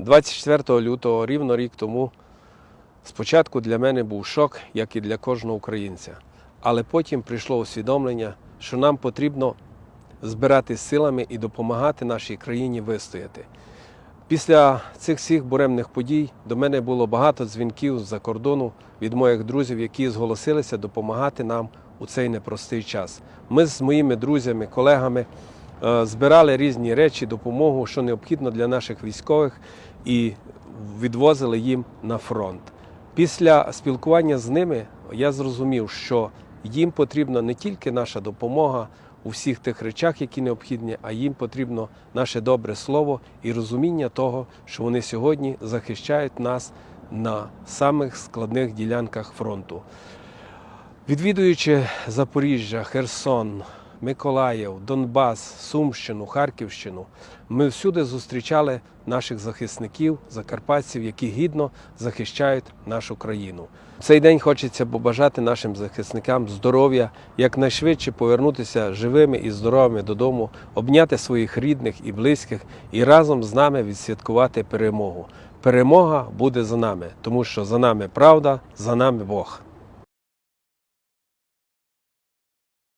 24 лютого, рівно рік тому, спочатку для мене був шок, як і для кожного українця. Але потім прийшло усвідомлення, що нам потрібно збиратись силами і допомагати нашій країні вистояти. Після цих всіх буремних подій до мене було багато дзвінків з-за кордону від моїх друзів, які зголосилися допомагати нам у цей непростий час. Ми з моїми друзями, колегами збирали різні речі, допомогу, що необхідно для наших військових, і відвозили їм на фронт. Після спілкування з ними я зрозумів, що їм потрібна не тільки наша допомога у всіх тих речах, які необхідні, а їм потрібно наше добре слово і розуміння того, що вони сьогодні захищають нас на самих складних ділянках фронту. Відвідуючи Запоріжжя, Херсон, Миколаїв, Донбас, Сумщину, Харківщину, ми всюди зустрічали наших захисників, закарпатців, які гідно захищають нашу країну. В цей день хочеться побажати нашим захисникам здоров'я, якнайшвидше повернутися живими і здоровими додому, обняти своїх рідних і близьких і разом з нами відсвяткувати перемогу. Перемога буде за нами, тому що за нами правда, за нами Бог.